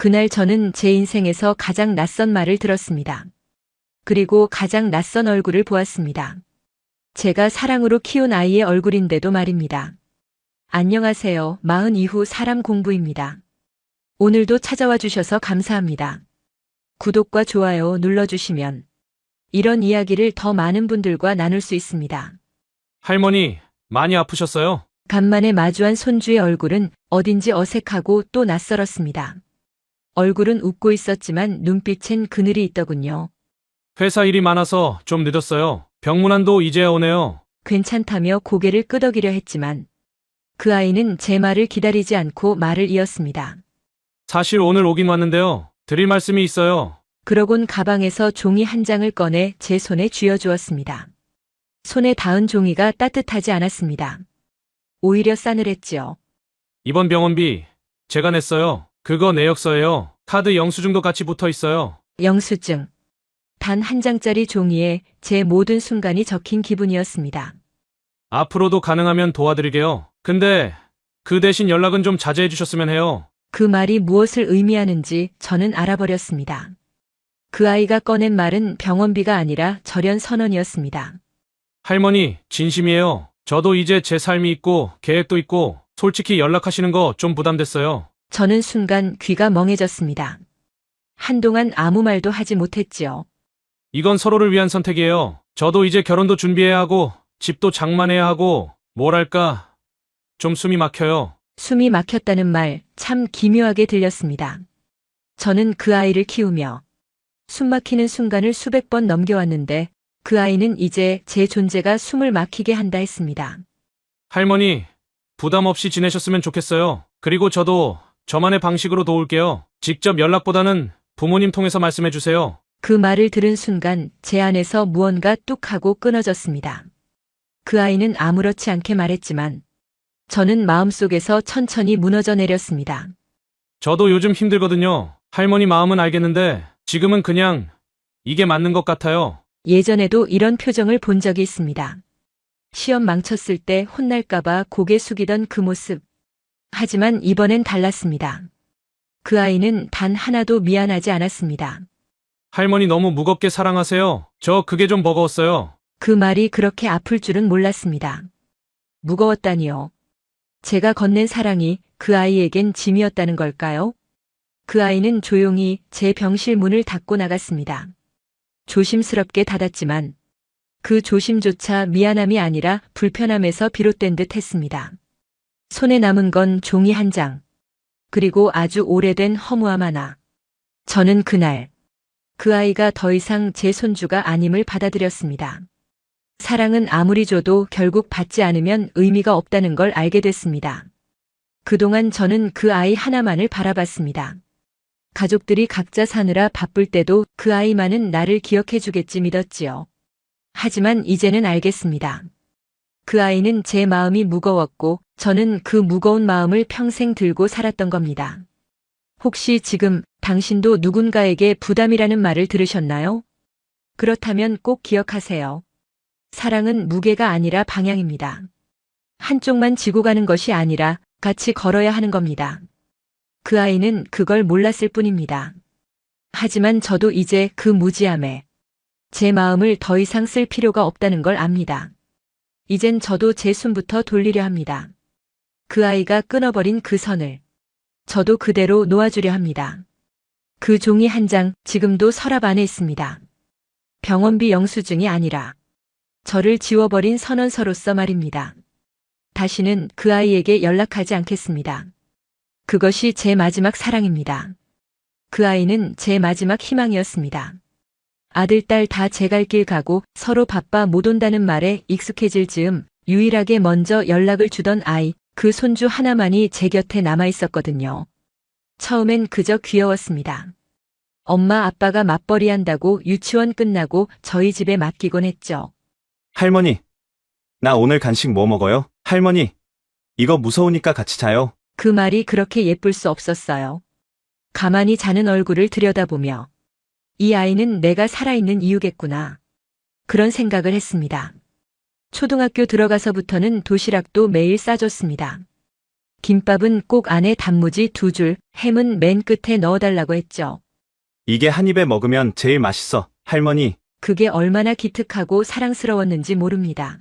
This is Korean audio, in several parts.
그날 저는 제 인생에서 가장 낯선 말을 들었습니다. 그리고 가장 낯선 얼굴을 보았습니다. 제가 사랑으로 키운 아이의 얼굴인데도 말입니다. 안녕하세요. 마흔 이후 사람 공부입니다. 오늘도 찾아와 주셔서 감사합니다. 구독과 좋아요 눌러주시면 이런 이야기를 더 많은 분들과 나눌 수 있습니다. 할머니, 많이 아프셨어요? 간만에 마주한 손주의 얼굴은 어딘지 어색하고 또 낯설었습니다. 얼굴은 웃고 있었지만 눈빛엔 그늘이 있더군요. 회사 일이 많아서 좀 늦었어요. 병문안도 이제야 오네요. 괜찮다며 고개를 끄덕이려 했지만 그 아이는 제 말을 기다리지 않고 말을 이었습니다. 사실 오늘 오긴 왔는데요. 드릴 말씀이 있어요. 그러곤 가방에서 종이 한 장을 꺼내 제 손에 쥐어주었습니다. 손에 닿은 종이가 따뜻하지 않았습니다. 오히려 싸늘했지요. 이번 병원비 제가 냈어요. 그거 내역서예요. 카드 영수증도 같이 붙어 있어요. 영수증. 단 한 장짜리 종이에 제 모든 순간이 적힌 기분이었습니다. 앞으로도 가능하면 도와드릴게요. 근데 그 대신 연락은 좀 자제해 주셨으면 해요. 그 말이 무엇을 의미하는지 저는 알아버렸습니다. 그 아이가 꺼낸 말은 병원비가 아니라 절연 선언이었습니다. 할머니, 진심이에요. 저도 이제 제 삶이 있고 계획도 있고 솔직히 연락하시는 거 좀 부담됐어요. 저는 순간 귀가 멍해졌습니다. 한동안 아무 말도 하지 못했지요. 이건 서로를 위한 선택이에요. 저도 이제 결혼도 준비해야 하고, 집도 장만해야 하고, 뭐랄까, 좀 숨이 막혀요. 숨이 막혔다는 말 참 기묘하게 들렸습니다. 저는 그 아이를 키우며 숨 막히는 순간을 수백 번 넘겨왔는데 그 아이는 이제 제 존재가 숨을 막히게 한다 했습니다. 할머니, 부담 없이 지내셨으면 좋겠어요. 그리고 저도 저만의 방식으로 도울게요. 직접 연락보다는 부모님 통해서 말씀해 주세요. 그 말을 들은 순간 제 안에서 무언가 뚝 하고 끊어졌습니다. 그 아이는 아무렇지 않게 말했지만 저는 마음속에서 천천히 무너져 내렸습니다. 저도 요즘 힘들거든요. 할머니 마음은 알겠는데, 지금은 그냥, 이게 맞는 것 같아요. 예전에도 이런 표정을 본 적이 있습니다. 시험 망쳤을 때 혼날까봐 고개 숙이던 그 모습. 하지만 이번엔 달랐습니다. 그 아이는 단 하나도 미안하지 않았습니다. 할머니 너무 무겁게 사랑하세요. 저 그게 좀 버거웠어요. 그 말이 그렇게 아플 줄은 몰랐습니다. 무거웠다니요. 제가 건넨 사랑이 그 아이에겐 짐이었다는 걸까요? 그 아이는 조용히 제 병실 문을 닫고 나갔습니다. 조심스럽게 닫았지만 그 조심조차 미안함이 아니라 불편함에서 비롯된 듯 했습니다. 손에 남은 건 종이 한 장, 그리고 아주 오래된 허무함 하나. 저는 그날 그 아이가 더 이상 제 손주가 아님을 받아들였습니다. 사랑은 아무리 줘도 결국 받지 않으면 의미가 없다는 걸 알게 됐습니다. 그동안 저는 그 아이 하나만을 바라봤습니다. 가족들이 각자 사느라 바쁠 때도 그 아이만은 나를 기억해 주겠지 믿었지요. 하지만 이제는 알겠습니다. 그 아이는 제 마음이 무거웠고 저는 그 무거운 마음을 평생 들고 살았던 겁니다. 혹시 지금 당신도 누군가에게 부담이라는 말을 들으셨나요? 그렇다면 꼭 기억하세요. 사랑은 무게가 아니라 방향입니다. 한쪽만 지고 가는 것이 아니라 같이 걸어야 하는 겁니다. 그 아이는 그걸 몰랐을 뿐입니다. 하지만 저도 이제 그 무지함에 제 마음을 더 이상 쓸 필요가 없다는 걸 압니다. 이젠 저도 제 숨부터 돌리려 합니다. 그 아이가 끊어버린 그 선을 저도 그대로 놓아주려 합니다. 그 종이 한 장 지금도 서랍 안에 있습니다. 병원비 영수증이 아니라 저를 지워버린 선언서로서 말입니다. 다시는 그 아이에게 연락하지 않겠습니다. 그것이 제 마지막 사랑입니다. 그 아이는 제 마지막 희망이었습니다. 아들, 딸 다 제 갈 길 가고 서로 바빠 못 온다는 말에 익숙해질 즈음 유일하게 먼저 연락을 주던 아이, 그 손주 하나만이 제 곁에 남아 있었거든요. 처음엔 그저 귀여웠습니다. 엄마 아빠가 맞벌이 한다고 유치원 끝나고 저희 집에 맡기곤 했죠. 할머니, 나 오늘 간식 뭐 먹어요? 할머니, 이거 무서우니까 같이 자요. 그 말이 그렇게 예쁠 수 없었어요. 가만히 자는 얼굴을 들여다보며 이 아이는 내가 살아있는 이유겠구나. 그런 생각을 했습니다. 초등학교 들어가서부터는 도시락도 매일 싸줬습니다. 김밥은 꼭 안에 단무지 두 줄, 햄은 맨 끝에 넣어달라고 했죠. 이게 한 입에 먹으면 제일 맛있어. 할머니, 그게 얼마나 기특하고 사랑스러웠는지 모릅니다.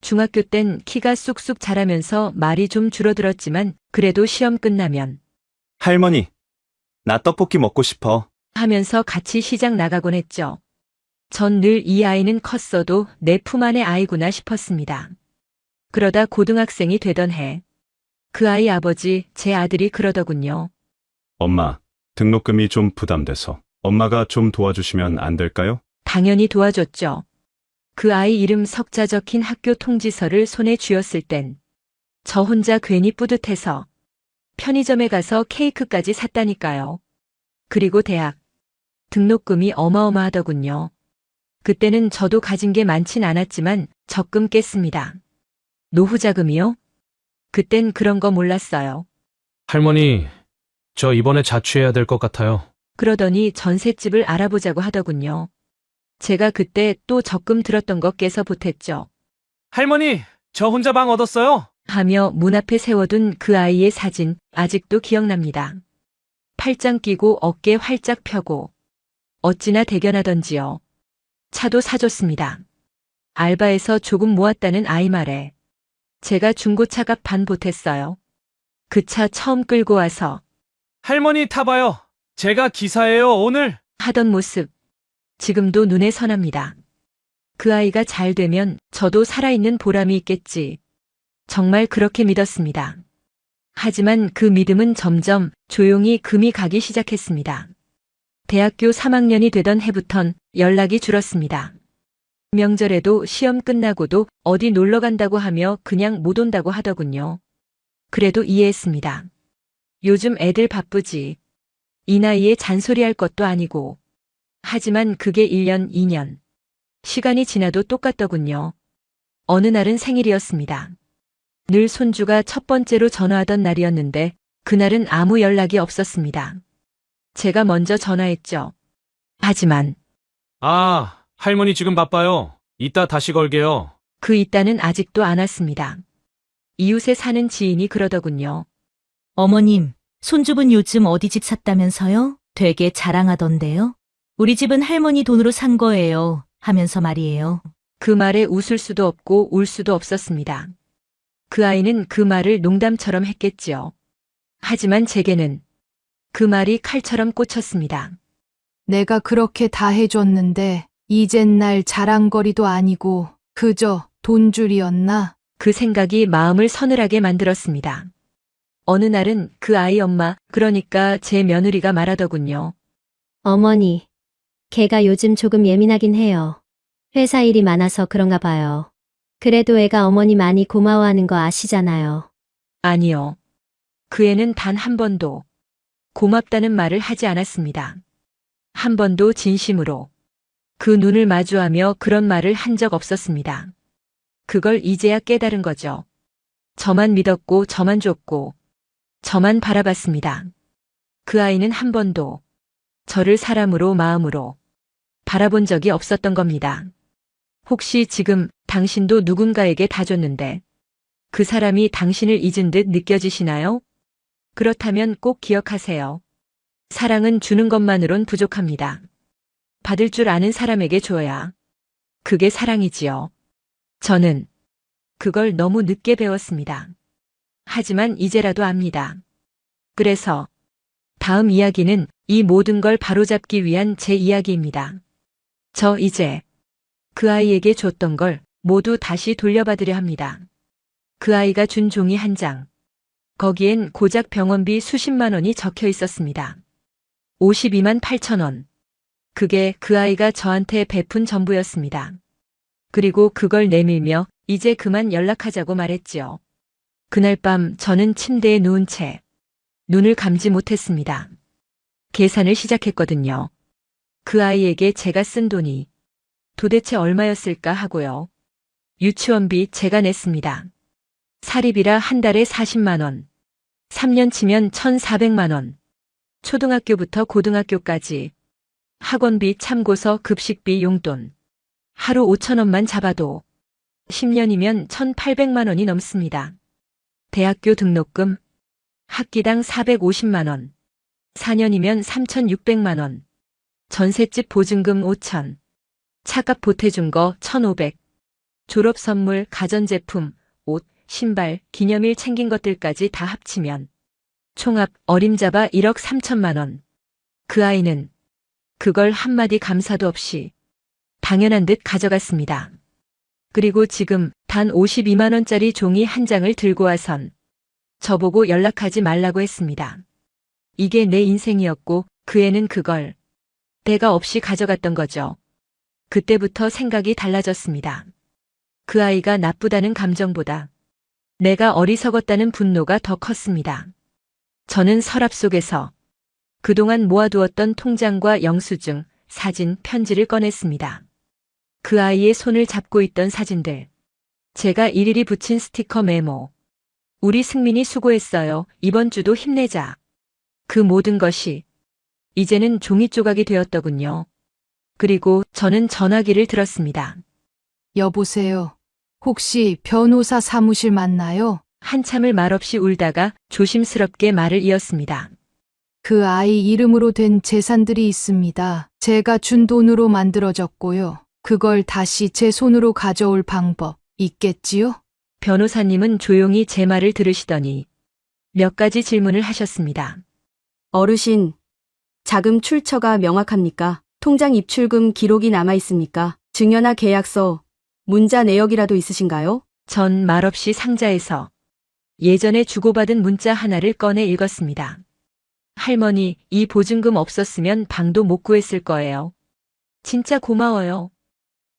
중학교 땐 키가 쑥쑥 자라면서 말이 좀 줄어들었지만 그래도 시험 끝나면 할머니. 나 떡볶이 먹고 싶어. 하면서 같이 시장 나가곤 했죠. 전 늘 이 아이는 컸어도 내 품 안의 아이구나 싶었습니다. 그러다 고등학생이 되던 해, 그 아이 아버지, 제 아들이 그러더군요. 엄마, 등록금이 좀 부담돼서 엄마가 좀 도와주시면 안 될까요? 당연히 도와줬죠. 그 아이 이름 석자 적힌 학교 통지서를 손에 쥐었을 땐, 저 혼자 괜히 뿌듯해서 편의점에 가서 케이크까지 샀다니까요. 그리고 대학, 등록금이 어마어마하더군요. 그때는 저도 가진 게 많진 않았지만 적금 깼습니다. 노후자금이요? 그땐 그런 거 몰랐어요. 할머니, 저 이번에 자취해야 될 것 같아요. 그러더니 전셋집을 알아보자고 하더군요. 제가 그때 또 적금 들었던 거 깨서 보탰죠. 할머니, 저 혼자 방 얻었어요. 하며 문 앞에 세워둔 그 아이의 사진 아직도 기억납니다. 팔짱 끼고 어깨 활짝 펴고 어찌나 대견하던지요. 차도 사줬습니다. 알바에서 조금 모았다는 아이 말에 제가 중고차값 반 보탰어요. 그 차 처음 끌고 와서 할머니 타봐요. 제가 기사예요, 오늘. 하던 모습 지금도 눈에 선합니다. 그 아이가 잘 되면 저도 살아있는 보람이 있겠지. 정말 그렇게 믿었습니다. 하지만 그 믿음은 점점 조용히 금이 가기 시작했습니다. 대학교 3학년이 되던 해부턴 연락이 줄었습니다. 명절에도 시험 끝나고도 어디 놀러 간다고 하며 그냥 못 온다고 하더군요. 그래도 이해했습니다. 요즘 애들 바쁘지. 이 나이에 잔소리할 것도 아니고. 하지만 그게 1년, 2년. 시간이 지나도 똑같더군요. 어느 날은 생일이었습니다. 늘 손주가 첫 번째로 전화하던 날이었는데 그날은 아무 연락이 없었습니다. 제가 먼저 전화했죠. 하지만 아, 할머니 지금 바빠요. 이따 다시 걸게요. 그 있다는 아직도 안 왔습니다. 이웃에 사는 지인이 그러더군요. 어머님, 손주분 요즘 어디 집 샀다면서요? 되게 자랑하던데요? 우리 집은 할머니 돈으로 산 거예요. 하면서 말이에요. 그 말에 웃을 수도 없고 울 수도 없었습니다. 그 아이는 그 말을 농담처럼 했겠지요. 하지만 제게는 그 말이 칼처럼 꽂혔습니다. 내가 그렇게 다 해줬는데 이젠 날 자랑거리도 아니고 그저 돈줄이었나? 그 생각이 마음을 서늘하게 만들었습니다. 어느 날은 그 아이 엄마, 그러니까 제 며느리가 말하더군요. 어머니, 걔가 요즘 조금 예민하긴 해요. 회사 일이 많아서 그런가 봐요. 그래도 애가 어머니 많이 고마워하는 거 아시잖아요. 아니요. 그 애는 단 한 번도 고맙다는 말을 하지 않았습니다. 한 번도 진심으로 그 눈을 마주하며 그런 말을 한 적 없었습니다. 그걸 이제야 깨달은 거죠. 저만 믿었고 저만 줬고 저만 바라봤습니다. 그 아이는 한 번도 저를 사람으로 마음으로 바라본 적이 없었던 겁니다. 혹시 지금 당신도 누군가에게 다 줬는데 그 사람이 당신을 잊은 듯 느껴지시나요? 그렇다면 꼭 기억하세요. 사랑은 주는 것만으론 부족합니다. 받을 줄 아는 사람에게 줘야 그게 사랑이지요. 저는 그걸 너무 늦게 배웠습니다. 하지만 이제라도 압니다. 그래서 다음 이야기는 이 모든 걸 바로잡기 위한 제 이야기입니다. 저 이제 그 아이에게 줬던 걸 모두 다시 돌려받으려 합니다. 그 아이가 준 종이 한 장. 거기엔 고작 병원비 수십만 원이 적혀 있었습니다. 52만 8천 원. 그게 그 아이가 저한테 베푼 전부였습니다. 그리고 그걸 내밀며 이제 그만 연락하자고 말했지요. 그날 밤 저는 침대에 누운 채 눈을 감지 못했습니다. 계산을 시작했거든요. 그 아이에게 제가 쓴 돈이 도대체 얼마였을까 하고요. 유치원비 제가 냈습니다. 사립이라 한 달에 40만 원. 3년 치면 1,400만 원. 초등학교부터 고등학교까지. 학원비, 참고서, 급식비, 용돈. 하루 5천 원만 잡아도 10년이면 1,800만 원이 넘습니다. 대학교 등록금, 학기당 450만 원, 4년이면 3,600만 원, 전셋집 보증금 5천, 차값 보태준 거 1,500, 졸업 선물, 가전제품, 옷, 신발, 기념일 챙긴 것들까지 다 합치면 총합 어림잡아 1억 3천만 원. 그 아이는 그걸 한마디 감사도 없이 당연한 듯 가져갔습니다. 그리고 지금 단 52만 원짜리 종이 한 장을 들고 와선 저보고 연락하지 말라고 했습니다. 이게 내 인생이었고 그 애는 그걸 때가 없이 가져갔던 거죠. 그때부터 생각이 달라졌습니다. 그 아이가 나쁘다는 감정보다 내가 어리석었다는 분노가 더 컸습니다. 저는 서랍 속에서 그동안 모아두었던 통장과 영수증, 사진, 편지를 꺼냈습니다. 그 아이의 손을 잡고 있던 사진들. 제가 일일이 붙인 스티커 메모. 우리 승민이 수고했어요. 이번 주도 힘내자. 그 모든 것이 이제는 종이 조각이 되었더군요. 그리고 저는 전화기를 들었습니다. 여보세요. 혹시 변호사 사무실 맞나요? 한참을 말없이 울다가 조심스럽게 말을 이었습니다. 그 아이 이름으로 된 재산들이 있습니다. 제가 준 돈으로 만들어졌고요. 그걸 다시 제 손으로 가져올 방법 있겠지요? 변호사님은 조용히 제 말을 들으시더니 몇 가지 질문을 하셨습니다. 어르신, 자금 출처가 명확합니까? 통장 입출금 기록이 남아 있습니까? 증여나 계약서, 문자 내역이라도 있으신가요? 전 말없이 상자에서 예전에 주고받은 문자 하나를 꺼내 읽었습니다. 할머니, 이 보증금 없었으면 방도 못 구했을 거예요. 진짜 고마워요.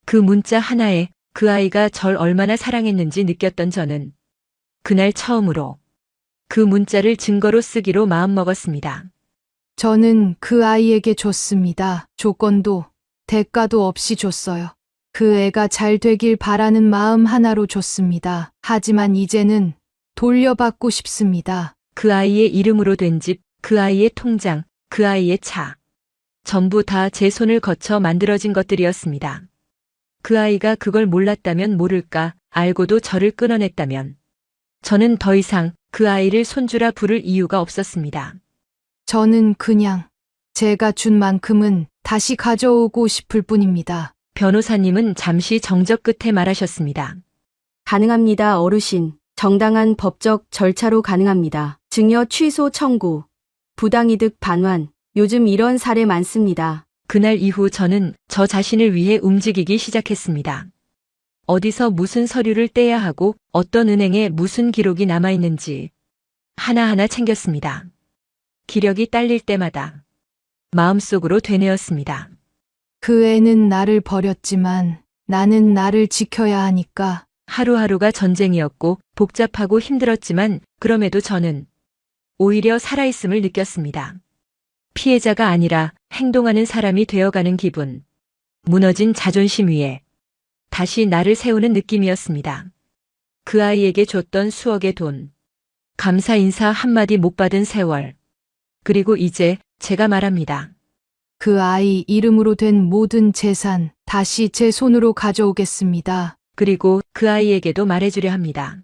그 문자 하나에 그 아이가 절 얼마나 사랑했는지 느꼈던 저는 그날 처음으로 그 문자를 증거로 쓰기로 마음먹었습니다. 저는 그 아이에게 줬습니다. 조건도 대가도 없이 줬어요. 그 애가 잘 되길 바라는 마음 하나로 줬습니다. 하지만 이제는 돌려받고 싶습니다. 그 아이의 이름으로 된 집, 그 아이의 통장, 그 아이의 차. 전부 다 제 손을 거쳐 만들어진 것들이었습니다. 그 아이가 그걸 몰랐다면 모를까, 알고도 저를 끊어냈다면. 저는 더 이상 그 아이를 손주라 부를 이유가 없었습니다. 저는 그냥 제가 준 만큼은 다시 가져오고 싶을 뿐입니다. 변호사님은 잠시 정적 끝에 말하셨습니다. 가능합니다, 어르신. 정당한 법적 절차로 가능합니다. 증여 취소 청구, 부당이득 반환. 요즘 이런 사례 많습니다. 그날 이후 저는 저 자신을 위해 움직이기 시작했습니다. 어디서 무슨 서류를 떼야 하고 어떤 은행에 무슨 기록이 남아있는지 하나하나 챙겼습니다. 기력이 딸릴 때마다 마음속으로 되뇌었습니다. 그 애는 나를 버렸지만 나는 나를 지켜야 하니까 하루하루가 전쟁이었고 복잡하고 힘들었지만 그럼에도 저는 오히려 살아있음을 느꼈습니다. 피해자가 아니라 행동하는 사람이 되어가는 기분. 무너진 자존심 위에 다시 나를 세우는 느낌이었습니다. 그 아이에게 줬던 수억의 돈. 감사 인사 한마디 못 받은 세월. 그리고 이제 제가 말합니다. 그 아이 이름으로 된 모든 재산 다시 제 손으로 가져오겠습니다. 그리고 그 아이에게도 말해주려 합니다.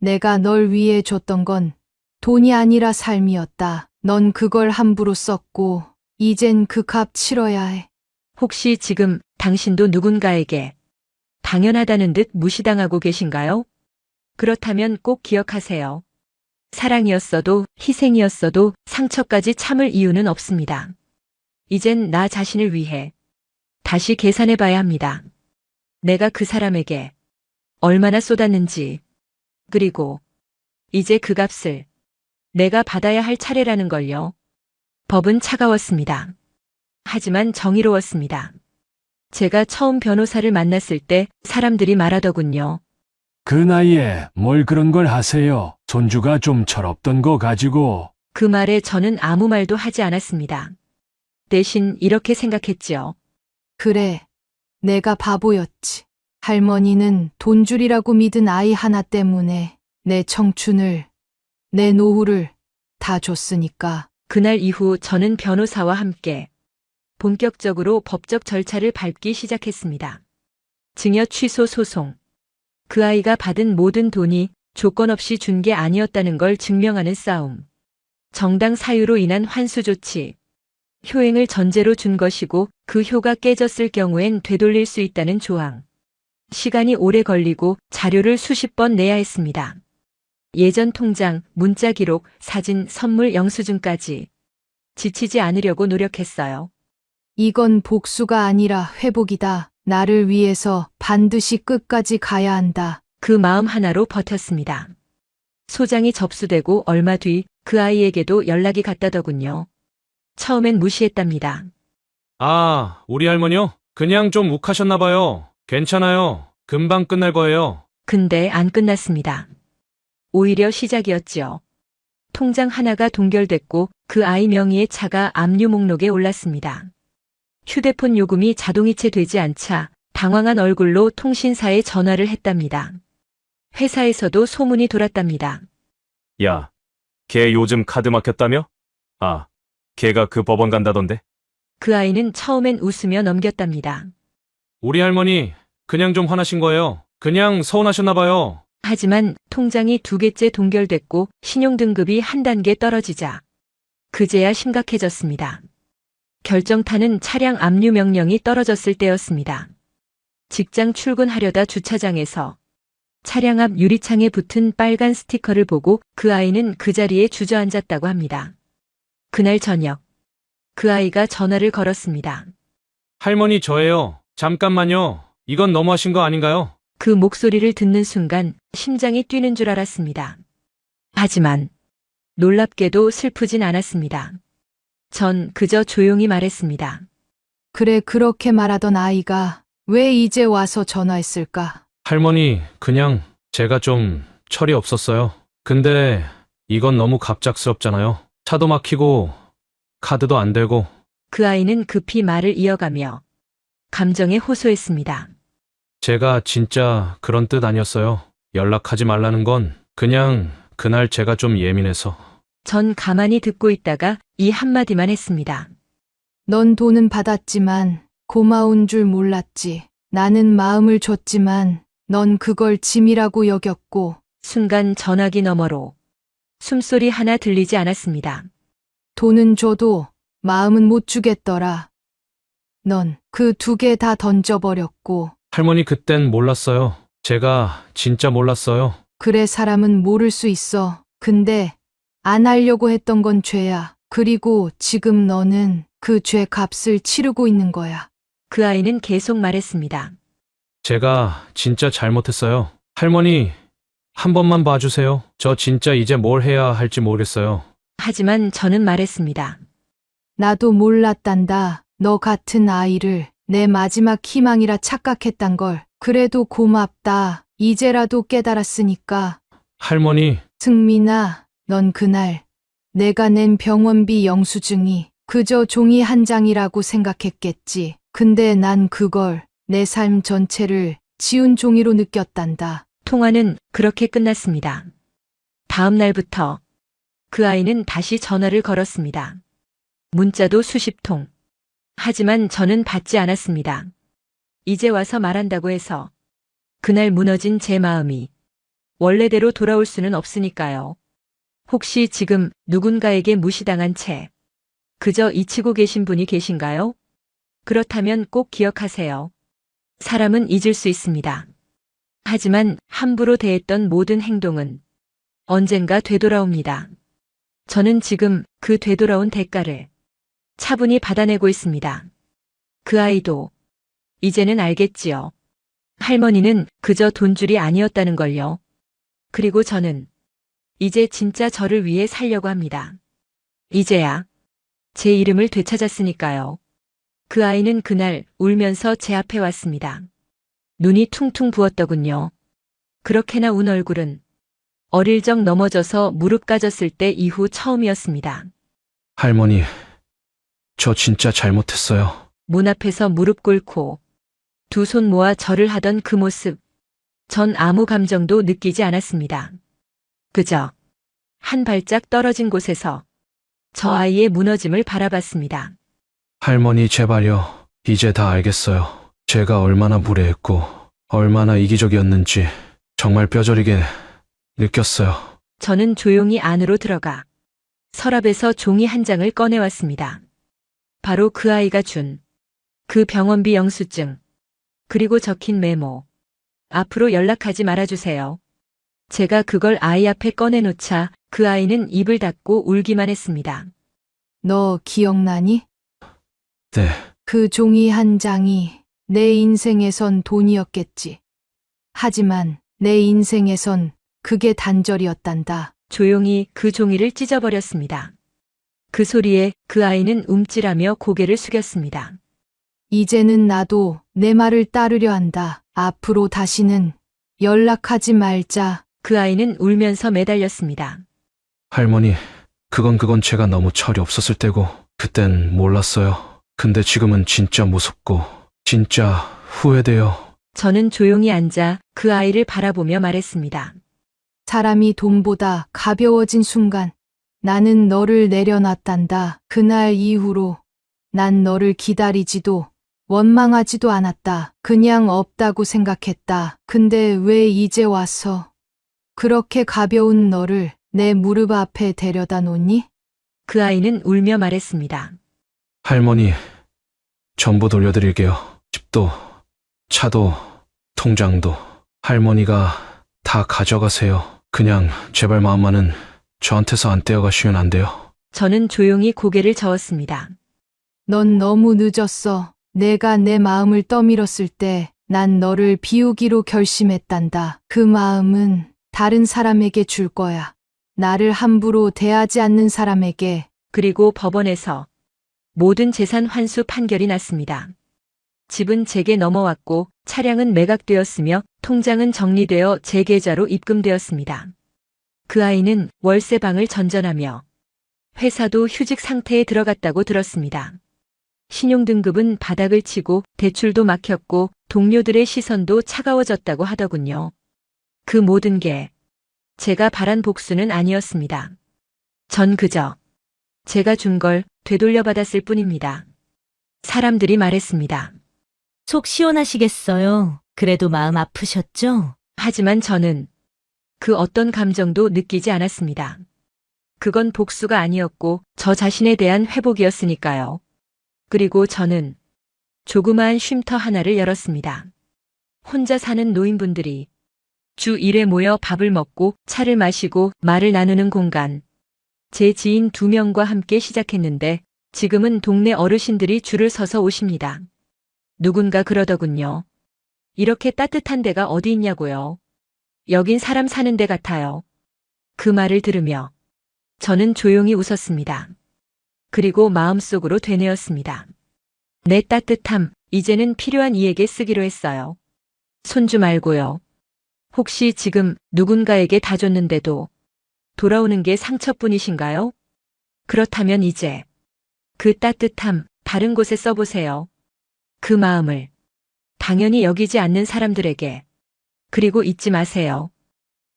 내가 널 위해 줬던 건 돈이 아니라 삶이었다. 넌 그걸 함부로 썼고 이젠 그 값 치러야 해. 혹시 지금 당신도 누군가에게 당연하다는 듯 무시당하고 계신가요? 그렇다면 꼭 기억하세요. 사랑이었어도 희생이었어도 상처까지 참을 이유는 없습니다. 이젠 나 자신을 위해 다시 계산해 봐야 합니다. 내가 그 사람에게 얼마나 쏟았는지, 그리고 이제 그 값을 내가 받아야 할 차례라는 걸요. 법은 차가웠습니다. 하지만 정의로웠습니다. 제가 처음 변호사를 만났을 때 사람들이 말하더군요. 그 나이에 뭘 그런 걸 하세요? 손주가 좀 철없던 거 가지고 그 말에 저는 아무 말도 하지 않았습니다. 대신 이렇게 생각했지요. 그래. 내가 바보였지. 할머니는 돈줄이라고 믿은 아이 하나 때문에 내 청춘을, 내 노후를 다 줬으니까. 그날 이후 저는 변호사와 함께 본격적으로 법적 절차를 밟기 시작했습니다. 증여 취소 소송. 그 아이가 받은 모든 돈이 조건 없이 준 게 아니었다는 걸 증명하는 싸움. 정당 사유로 인한 환수 조치. 효행을 전제로 준 것이고 그 효가 깨졌을 경우엔 되돌릴 수 있다는 조항. 시간이 오래 걸리고 자료를 수십 번 내야 했습니다. 예전 통장, 문자 기록, 사진, 선물 영수증까지. 지치지 않으려고 노력했어요. 이건 복수가 아니라 회복이다. 나를 위해서 반드시 끝까지 가야 한다. 그 마음 하나로 버텼습니다. 소장이 접수되고 얼마 뒤 그 아이에게도 연락이 갔다더군요. 처음엔 무시했답니다. 아, 우리 할머니요? 그냥 좀 욱하셨나봐요. 괜찮아요. 금방 끝날 거예요. 근데 안 끝났습니다. 오히려 시작이었지요. 통장 하나가 동결됐고 그 아이 명의의 차가 압류 목록에 올랐습니다. 휴대폰 요금이 자동이체 되지 않자 당황한 얼굴로 통신사에 전화를 했답니다. 회사에서도 소문이 돌았답니다. 야, 걔 요즘 카드 막혔다며? 아, 걔가 그 법원 간다던데? 그 아이는 처음엔 웃으며 넘겼답니다. 우리 할머니, 그냥 좀 화나신 거예요. 그냥 서운하셨나 봐요. 하지만 통장이 두 개째 동결됐고 신용등급이 한 단계 떨어지자 그제야 심각해졌습니다. 결정타는 차량 압류 명령이 떨어졌을 때였습니다. 직장 출근하려다 주차장에서 차량 앞 유리창에 붙은 빨간 스티커를 보고 그 아이는 그 자리에 주저앉았다고 합니다. 그날 저녁 그 아이가 전화를 걸었습니다. 할머니 저예요. 잠깐만요. 이건 너무하신 거 아닌가요? 그 목소리를 듣는 순간 심장이 뛰는 줄 알았습니다. 하지만 놀랍게도 슬프진 않았습니다. 전 그저 조용히 말했습니다. 그래, 그렇게 말하던 아이가 왜 이제 와서 전화했을까? 할머니, 그냥 제가 좀 철이 없었어요. 근데 이건 너무 갑작스럽잖아요. 차도 막히고 카드도 안 되고 그 아이는 급히 말을 이어가며 감정에 호소했습니다. 제가 진짜 그런 뜻 아니었어요. 연락하지 말라는 건 그냥 그날 제가 좀 예민해서 전 가만히 듣고 있다가 이 한마디만 했습니다. 넌 돈은 받았지만 고마운 줄 몰랐지. 나는 마음을 줬지만 넌 그걸 짐이라고 여겼고 순간 전화기 너머로 숨소리 하나 들리지 않았습니다. 돈은 줘도 마음은 못 주겠더라. 넌 그 두 개 다 던져버렸고 할머니 그땐 몰랐어요. 제가 진짜 몰랐어요. 그래 사람은 모를 수 있어. 근데 안 하려고 했던 건 죄야. 그리고 지금 너는 그 죄 값을 치르고 있는 거야. 그 아이는 계속 말했습니다. 제가 진짜 잘못했어요. 할머니, 한 번만 봐주세요. 저 진짜 이제 뭘 해야 할지 모르겠어요. 하지만 저는 말했습니다. 나도 몰랐단다. 너 같은 아이를 내 마지막 희망이라 착각했단 걸. 그래도 고맙다. 이제라도 깨달았으니까. 할머니, 승민아, 넌 그날 내가 낸 병원비 영수증이 그저 종이 한 장이라고 생각했겠지. 근데 난 그걸 내 삶 전체를 지운 종이로 느꼈단다. 통화는 그렇게 끝났습니다. 다음 날부터 그 아이는 다시 전화를 걸었습니다. 문자도 수십 통. 하지만 저는 받지 않았습니다. 이제 와서 말한다고 해서 그날 무너진 제 마음이 원래대로 돌아올 수는 없으니까요. 혹시 지금 누군가에게 무시당한 채 그저 잊히고 계신 분이 계신가요? 그렇다면 꼭 기억하세요. 사람은 잊을 수 있습니다. 하지만 함부로 대했던 모든 행동은 언젠가 되돌아옵니다. 저는 지금 그 되돌아온 대가를 차분히 받아내고 있습니다. 그 아이도 이제는 알겠지요. 할머니는 그저 돈줄이 아니었다는 걸요. 그리고 저는 이제 진짜 저를 위해 살려고 합니다. 이제야 제 이름을 되찾았으니까요. 그 아이는 그날 울면서 제 앞에 왔습니다. 눈이 퉁퉁 부었더군요. 그렇게나 운 얼굴은 어릴 적 넘어져서 무릎 까졌을 때 이후 처음이었습니다. 할머니, 저 진짜 잘못했어요. 문 앞에서 무릎 꿇고 두 손 모아 절을 하던 그 모습. 전 아무 감정도 느끼지 않았습니다. 그저 한 발짝 떨어진 곳에서 저 아이의 무너짐을 바라봤습니다. 할머니, 제발요. 이제 다 알겠어요. 제가 얼마나 무례했고, 얼마나 이기적이었는지, 정말 뼈저리게 느꼈어요. 저는 조용히 안으로 들어가 서랍에서 종이 한 장을 꺼내왔습니다. 바로 그 아이가 준 그 병원비 영수증 그리고 적힌 메모. 앞으로 연락하지 말아주세요. 제가 그걸 아이 앞에 꺼내놓자 그 아이는 입을 닫고 울기만 했습니다. 너 기억나니? 네, 그 종이 한 장이 내 인생에선 돈이었겠지. 하지만 내 인생에선 그게 단절이었단다. 조용히 그 종이를 찢어버렸습니다. 그 소리에 그 아이는 움찔하며 고개를 숙였습니다. 이제는 나도 내 말을 따르려 한다. 앞으로 다시는 연락하지 말자. 그 아이는 울면서 매달렸습니다. 할머니, 그건 그건 제가 너무 철이 없었을 때고, 그땐 몰랐어요. 근데 지금은 진짜 무섭고, 진짜 후회돼요. 저는 조용히 앉아 그 아이를 바라보며 말했습니다. 사람이 돈보다 가벼워진 순간 나는 너를 내려놨단다. 그날 이후로 난 너를 기다리지도 원망하지도 않았다. 그냥 없다고 생각했다. 근데 왜 이제 와서 그렇게 가벼운 너를 내 무릎 앞에 데려다 놓니? 그 아이는 울며 말했습니다. 할머니, 전부 돌려드릴게요. 집도, 차도, 통장도. 할머니가 다 가져가세요. 그냥 제발 마음만은 저한테서 안 떼어가시면 안 돼요. 저는 조용히 고개를 저었습니다. 넌 너무 늦었어. 내가 내 마음을 떠밀었을 때 난 너를 비우기로 결심했단다. 그 마음은 다른 사람에게 줄 거야. 나를 함부로 대하지 않는 사람에게 그리고 법원에서 모든 재산 환수 판결이 났습니다. 집은 제게 넘어왔고 차량은 매각되었으며 통장은 정리되어 제 계좌로 입금되었습니다. 그 아이는 월세방을 전전하며 회사도 휴직 상태에 들어갔다고 들었습니다. 신용등급은 바닥을 치고 대출도 막혔고 동료들의 시선도 차가워졌다고 하더군요. 그 모든 게 제가 바란 복수는 아니었습니다. 전 그저 제가 준 걸 되돌려받았을 뿐입니다. 사람들이 말했습니다. 속 시원하시겠어요. 그래도 마음 아프셨죠? 하지만 저는 그 어떤 감정도 느끼지 않았습니다. 그건 복수가 아니었고 저 자신에 대한 회복이었으니까요. 그리고 저는 조그마한 쉼터 하나를 열었습니다. 혼자 사는 노인분들이 주 1회 모여 밥을 먹고 차를 마시고 말을 나누는 공간. 제 지인 두 명과 함께 시작했는데 지금은 동네 어르신들이 줄을 서서 오십니다. 누군가 그러더군요. 이렇게 따뜻한 데가 어디 있냐고요. 여긴 사람 사는 데 같아요. 그 말을 들으며 저는 조용히 웃었습니다. 그리고 마음속으로 되뇌었습니다. 내 따뜻함, 이제는 필요한 이에게 쓰기로 했어요. 손주 말고요. 혹시 지금 누군가에게 다 줬는데도 돌아오는 게 상처뿐이신가요? 그렇다면 이제 그 따뜻함 다른 곳에 써보세요. 그 마음을 당연히 여기지 않는 사람들에게 그리고 잊지 마세요.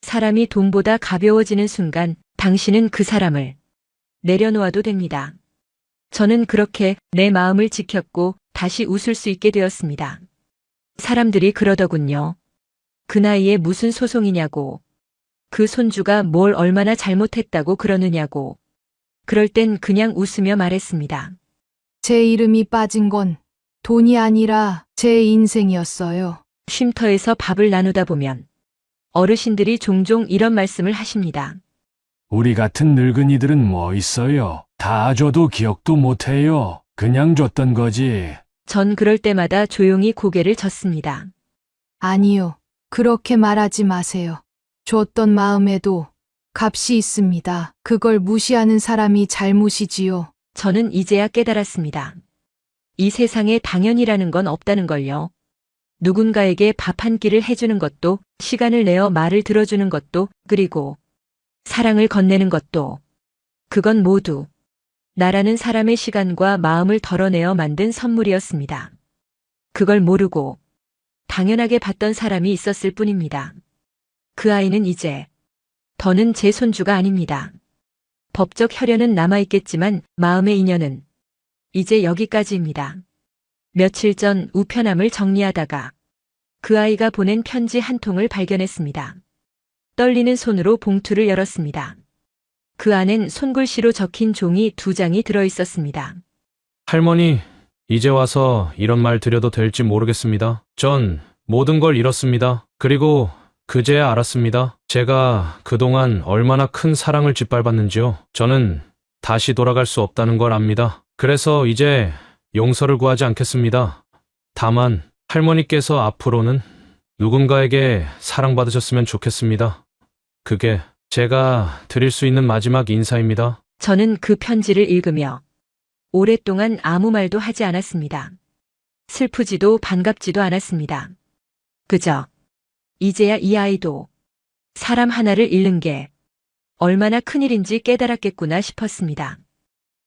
사람이 돈보다 가벼워지는 순간 당신은 그 사람을 내려놓아도 됩니다. 저는 그렇게 내 마음을 지켰고 다시 웃을 수 있게 되었습니다. 사람들이 그러더군요. 그 나이에 무슨 소송이냐고. 그 손주가 뭘 얼마나 잘못했다고 그러느냐고. 그럴 땐 그냥 웃으며 말했습니다. 제 이름이 빠진 건 돈이 아니라 제 인생이었어요. 쉼터에서 밥을 나누다 보면 어르신들이 종종 이런 말씀을 하십니다. 우리 같은 늙은이들은 뭐 있어요? 다 줘도 기억도 못해요. 그냥 줬던 거지. 전 그럴 때마다 조용히 고개를 젓습니다. 아니요. 그렇게 말하지 마세요. 줬던 마음에도 값이 있습니다. 그걸 무시하는 사람이 잘못이지요. 저는 이제야 깨달았습니다. 이 세상에 당연이라는 건 없다는 걸요. 누군가에게 밥 한 끼를 해주는 것도, 시간을 내어 말을 들어주는 것도, 그리고 사랑을 건네는 것도, 그건 모두 나라는 사람의 시간과 마음을 덜어내어 만든 선물이었습니다. 그걸 모르고 당연하게 받던 사람이 있었을 뿐입니다. 그 아이는 이제 더는 제 손주가 아닙니다. 법적 혈연은 남아있겠지만 마음의 인연은 이제 여기까지입니다. 며칠 전 우편함을 정리하다가 그 아이가 보낸 편지 한 통을 발견했습니다. 떨리는 손으로 봉투를 열었습니다. 그 안엔 손글씨로 적힌 종이 두 장이 들어 있었습니다. 할머니, 이제 와서 이런 말 드려도 될지 모르겠습니다. 전 모든 걸 잃었습니다. 그리고 그제야 알았습니다. 제가 그동안 얼마나 큰 사랑을 짓밟았는지요. 저는 다시 돌아갈 수 없다는 걸 압니다. 그래서 이제 용서를 구하지 않겠습니다. 다만 할머니께서 앞으로는 누군가에게 사랑받으셨으면 좋겠습니다. 그게 제가 드릴 수 있는 마지막 인사입니다. 저는 그 편지를 읽으며 오랫동안 아무 말도 하지 않았습니다. 슬프지도 반갑지도 않았습니다. 그저 이제야 이 아이도 사람 하나를 잃는 게 얼마나 큰일인지 깨달았겠구나 싶었습니다.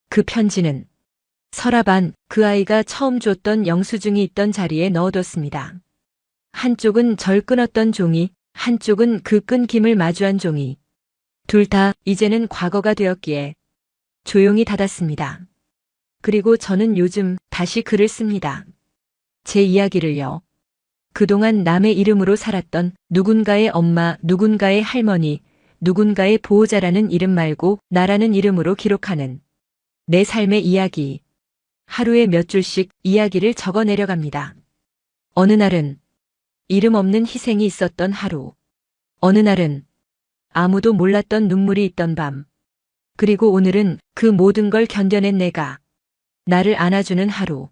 그 편지는 서랍 안 그 아이가 처음 줬던 영수증이 있던 자리에 넣어뒀습니다. 한쪽은 절 끊었던 종이, 한쪽은 그 끊김을 마주한 종이. 둘 다 이제는 과거가 되었기에 조용히 닫았습니다. 그리고 저는 요즘 다시 글을 씁니다. 제 이야기를요. 그동안 남의 이름으로 살았던 누군가의 엄마, 누군가의 할머니, 누군가의 보호자라는 이름 말고 나라는 이름으로 기록하는 내 삶의 이야기. 하루에 몇 줄씩 이야기를 적어 내려갑니다. 어느 날은 이름 없는 희생이 있었던 하루. 어느 날은 아무도 몰랐던 눈물이 있던 밤. 그리고 오늘은 그 모든 걸 견뎌낸 내가 나를 안아주는 하루.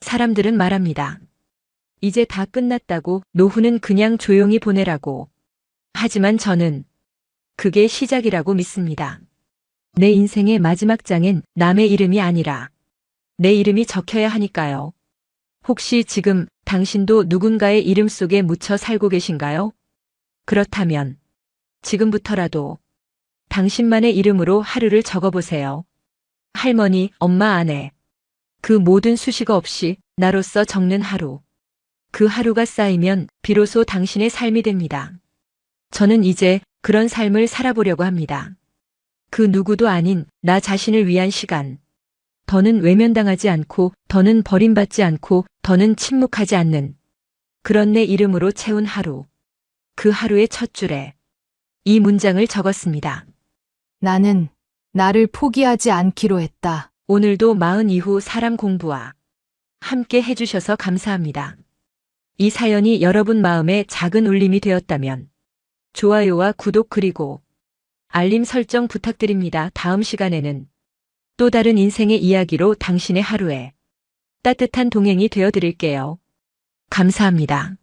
사람들은 말합니다. 이제 다 끝났다고 노후는 그냥 조용히 보내라고. 하지만 저는 그게 시작이라고 믿습니다. 내 인생의 마지막 장엔 남의 이름이 아니라 내 이름이 적혀야 하니까요. 혹시 지금 당신도 누군가의 이름 속에 묻혀 살고 계신가요? 그렇다면 지금부터라도 당신만의 이름으로 하루를 적어보세요. 할머니, 엄마, 아내. 그 모든 수식어 없이 나로서 적는 하루. 그 하루가 쌓이면 비로소 당신의 삶이 됩니다. 저는 이제 그런 삶을 살아보려고 합니다. 그 누구도 아닌 나 자신을 위한 시간. 더는 외면당하지 않고, 더는 버림받지 않고, 더는 침묵하지 않는 그런 내 이름으로 채운 하루. 그 하루의 첫 줄에 이 문장을 적었습니다. 나는 나를 포기하지 않기로 했다. 오늘도 마흔 이후 사람 공부와 함께 해주셔서 감사합니다. 이 사연이 여러분 마음에 작은 울림이 되었다면 좋아요와 구독 그리고 알림 설정 부탁드립니다. 다음 시간에는 또 다른 인생의 이야기로 당신의 하루에 따뜻한 동행이 되어 드릴게요. 감사합니다.